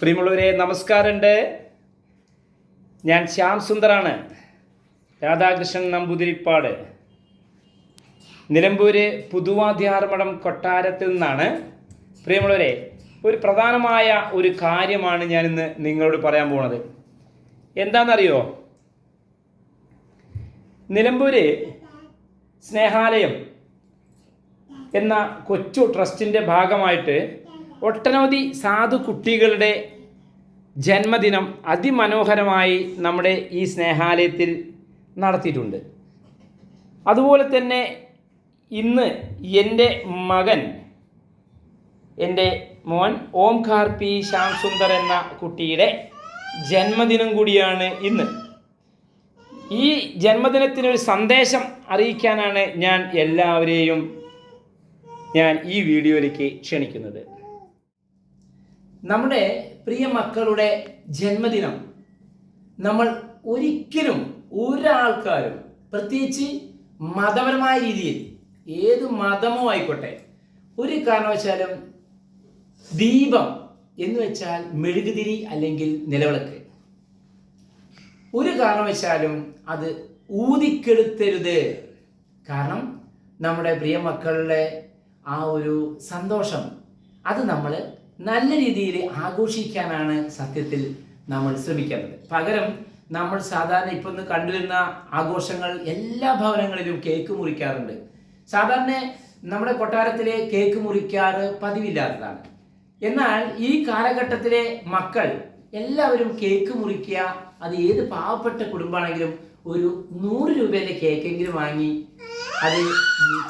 പ്രിയമുള്ളവരെ നമസ്കാരമുണ്ട്. ഞാൻ ശ്യാം സുന്ദറാണ്. രാധാകൃഷ്ണൻ നമ്പൂതിരിപ്പാട്. നിലമ്പൂര് പുതുവാധ്യാർമഠം കൊട്ടാരത്തിൽ നിന്നാണ്. പ്രിയമുള്ളവരെ ഒരു പ്രധാനമായ ഒരു കാര്യമാണ് ഞാനിന്ന് നിങ്ങളോട് പറയാൻ പോണത് എന്താണെന്നറിയോ? നിലമ്പൂര് സ്നേഹാലയം എന്ന കൊച്ചു ട്രസ്റ്റിന്റെ ഭാഗമായിട്ട് ഒട്ടനവധി സാധു കുട്ടികളുടെ ജന്മദിനം അതിമനോഹരമായി നമ്മുടെ ഈ സ്നേഹാലയത്തിൽ നടത്തിയിട്ടുണ്ട്. അതുപോലെ തന്നെ ഇന്ന് എന്റെ മകൻ എന്റെ മോൻ ഓംകാർ പി ശ്യാം സുന്ദർ എന്ന കുട്ടിയുടെ ജന്മദിനം കൂടിയാണ് ഇന്ന്. ഈ ജന്മദിനത്തിനൊരു സന്ദേശം അറിയിക്കാനാണ് ഞാൻ എല്ലാവരെയും ഞാൻ ഈ വീഡിയോയിലേക്ക് ക്ഷണിക്കുന്നത്. നമ്മുടെ പ്രിയ മക്കളുടെ ജന്മദിനം. നമ്മൾ ഒരിക്കലും ഒരാൾക്കാരും പ്രത്യേകിച്ച് മതപരമായ രീതിയിൽ ഏത് മതമോ ആയിക്കോട്ടെ ഒരു കാരണവശാലും ദീപം എന്ന് വെച്ചാൽ മെഴുകുതിരി അല്ലെങ്കിൽ നിലവിളക്ക്. ഒരു കാരണവശാലും അത് ഊതിക്കെടുത്തരുത്. കാരണം നമ്മുടെ പ്രിയ മക്കളുടെ ആ ഒരു സന്തോഷം അത് നമ്മൾ നല്ല രീതിയിൽ ആഘോഷിക്കാനാണ് സത്യത്തിൽ നമ്മൾ ശ്രമിക്കേണ്ടത്. പകരം നമ്മൾ സാധാരണ ഇപ്പൊ കണ്ടുവരുന്ന ആഘോഷങ്ങൾ എല്ലാ ഭവനങ്ങളിലും കേക്ക് മുറിക്കാറുണ്ട്. സാധാരണ നമ്മുടെ കൊട്ടാരത്തിലെ കേക്ക് മുറിക്കാറ് പതിവില്ലാത്തതാണ്. എന്നാൽ ഈ കാലഘട്ടത്തിലെ മക്കൾ എല്ലാവരും കേക്ക് മുറിക്കുക അത് ഏത് പാവപ്പെട്ട കുടുംബമാണെങ്കിലും ഒരു നൂറ് രൂപയുടെ കേക്കെങ്കിലും വാങ്ങി അത്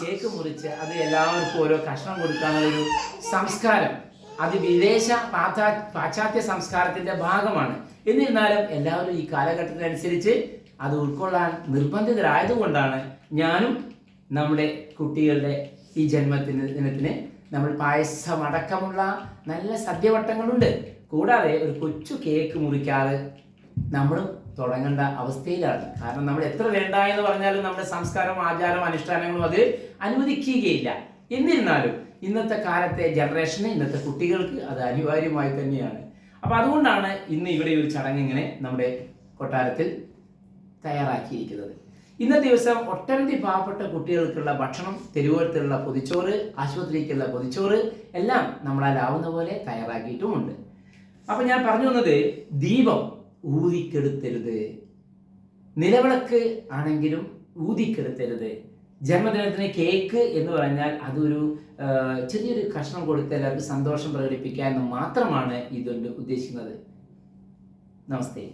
കേക്ക് മുറിച്ച് അത് എല്ലാവർക്കും ഓരോ കഷ്ണം കൊടുക്കാനുള്ളൊരു സംസ്കാരം അത് വിദേശ പാശ്ചാ പാശ്ചാത്യ സംസ്കാരത്തിന്റെ ഭാഗമാണ്. എന്നിരുന്നാലും എല്ലാവരും ഈ കാലഘട്ടത്തിനനുസരിച്ച് അത് ഉൾക്കൊള്ളാൻ നിർബന്ധിതരായതുകൊണ്ടാണ് ഞാനും നമ്മുടെ കുട്ടികളുടെ ഈ ജന്മത്തിന് ദിനത്തിന് നമ്മൾ പായസമടക്കമുള്ള നല്ല സദ്യവട്ടങ്ങളുണ്ട്. കൂടാതെ ഒരു കൊച്ചു കേക്ക് മുറിക്കാതെ നമ്മളും തുടങ്ങേണ്ട അവസ്ഥയിലാണ്. കാരണം നമ്മൾ എത്ര വേണ്ട എന്ന് പറഞ്ഞാലും നമ്മുടെ സംസ്കാരം ആചാരം അനുഷ്ഠാനങ്ങളും അത് അനുവദിക്കുകയില്ല. എന്നിരുന്നാലും ഇന്നത്തെ കാലത്തെ ജനറേഷന് ഇന്നത്തെ കുട്ടികൾക്ക് അത് അനിവാര്യമായി തന്നെയാണ്. അപ്പൊ അതുകൊണ്ടാണ് ഇന്ന് ഇവിടെ ഒരു ചടങ്ങ് ഇങ്ങനെ നമ്മുടെ കൊട്ടാരത്തിൽ തയ്യാറാക്കിയിരിക്കുന്നത്. ഇന്നത്തെ ദിവസം ഒട്ടനവധി പാവപ്പെട്ട കുട്ടികൾക്കുള്ള ഭക്ഷണം തെരുവോരത്തുള്ള പൊതിച്ചോറ് ആശുപത്രിക്കുള്ള പൊതിച്ചോറ് എല്ലാം നമ്മളാലാവുന്ന പോലെ തയ്യാറാക്കിയിട്ടുമുണ്ട്. അപ്പൊ ഞാൻ പറഞ്ഞു വന്നത് ദീപം ഊതിക്കെടുത്തരുത്. നിലവിളക്ക് ആണെങ്കിലും ഊതിക്കെടുത്തരുത്. ജന്മദിനത്തിന് കേക്ക് എന്ന് പറഞ്ഞാൽ അതൊരു ചെറിയൊരു കഷ്ണം കൊടുത്ത് എല്ലാവർക്കും സന്തോഷം പ്രകടിപ്പിക്കാൻ മാത്രമാണ് ഇതുകൊണ്ട് ഉദ്ദേശിക്കുന്നത്. നമസ്തേ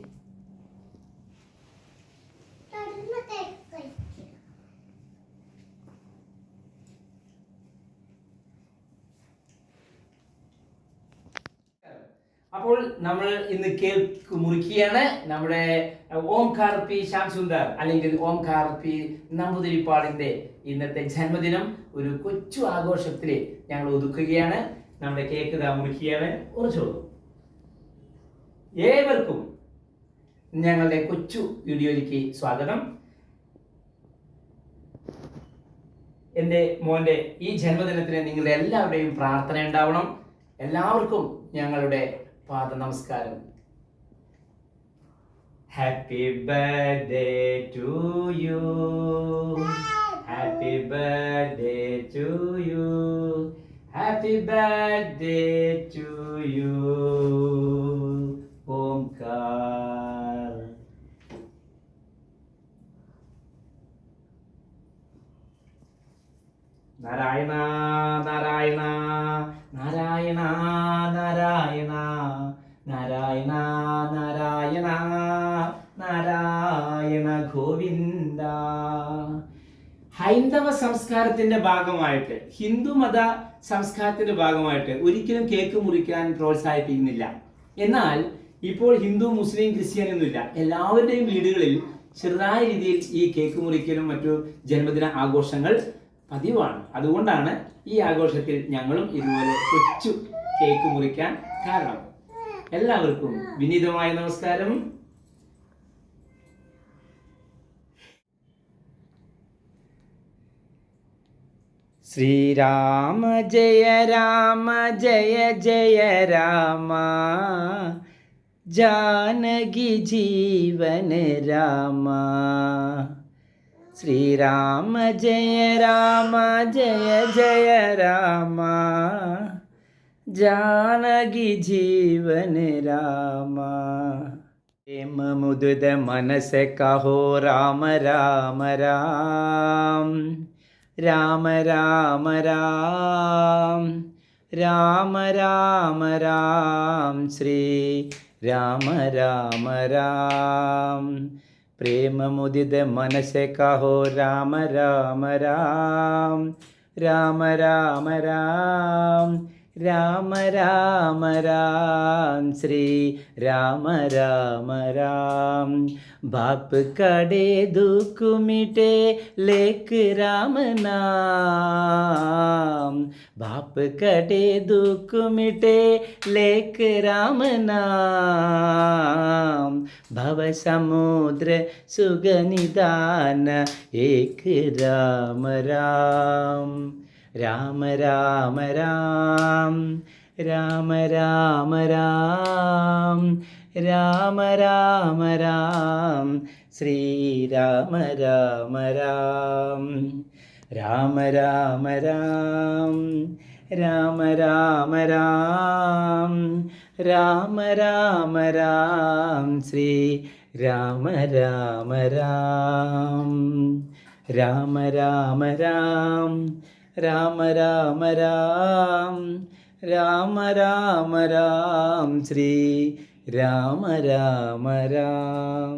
അപ്പോൾ നമ്മൾ ഇന്ന് കേൾക്ക് മുറിക്കുകയാണ്. നമ്മുടെ ഓംകാർ പി ശ്യാം സുന്ദർ അല്ലെങ്കിൽ ഓംകാർ പി നമ്പൂതിരിപ്പാടിന്റെ ഇന്നത്തെ ജന്മദിനം ഒരു കൊച്ചു ആഘോഷത്തിൽ ഞങ്ങൾ ഒതുക്കുകയാണ്. നമ്മുടെ കേക്ക് ഇതാ മുറിക്കുകയാണ്. ഉറച്ചോളൂ. ഏവർക്കും ഞങ്ങളുടെ കൊച്ചു വീഡിയോയിലേക്ക് സ്വാഗതം. എന്റെ മോന്റെ ഈ ജന്മദിനത്തിന് നിങ്ങളുടെ എല്ലാവരുടെയും പ്രാർത്ഥന ഉണ്ടാവണം. എല്ലാവർക്കും ഞങ്ങളുടെ പാദ നമസ്കാരം. Happy birthday to you happy birthday to you happy birthday to you Omkar Narayana Narayana Narayana Narayana ഹൈന്ദവ സംസ്കാരത്തിന്റെ ഭാഗമായിട്ട് ഹിന്ദു മത സംസ്കാരത്തിന്റെ ഭാഗമായിട്ട് ഒരിക്കലും കേക്ക് മുറിക്കാൻ പ്രോത്സാഹിപ്പിക്കുന്നില്ല. എന്നാൽ ഇപ്പോൾ ഹിന്ദു മുസ്ലിം ക്രിസ്ത്യൻ ഒന്നുമില്ല എല്ലാവരുടെയും വീടുകളിൽ ചെറുതായ രീതിയിൽ ഈ കേക്ക് മുറിക്കലും മറ്റു ജന്മദിന ആഘോഷങ്ങൾ പതിവാണ്. അതുകൊണ്ടാണ് ഈ ആഘോഷത്തിൽ ഞങ്ങളും ഇതുപോലെ കൊച്ചു കേക്ക് മുറിക്കാൻ കാരണം. എല്ലാവർക്കും വിനീതമായ നമസ്കാരം. శ్రీరామ జయ రామ జయ జయ రామ. జానకి జీవన రామ. శ్రీరామ జయ రామ జయ జయ రామ. జానకి జీవన రామ. ముదుద మనస కహో రామ రామ రామ. രാമ രാമ രാം. രാമ രാമ രാം. ശ്രീ രാമ രാമ രാം. പ്രേമമുദിത മനസ്സെ കഹോ. രാമ രാമ രാം. രാമ രാമ രാം. രാമ രാമ രാം ശ്രീ രാമ രാമ രാം. ബാപ്പ് കടേ ദുഃഖുമിട്ടേ ലേക്ക് രാമനാം ബാപ്പ് കടേ ദുഃഖുമിട്ടേ ലേക്ക് രാമനാം ഭവസമുദ്ര സുഗനിദാന ഏക് രാമ രാം. രാമ രാമ രാം രാമ രാമ രാം രാമ രാമ രാം ശ്രീരാമ രാമ രാം രാമ രാമ രാം രാമ രാമ രാം രാമ രാമ രാം ശ്രീ രാമ രാമ രാം രാമ രാമ രാം രാമ രാമ രാം രാമ രാമ രാം ശ്രീ രാമ രാമ രാം.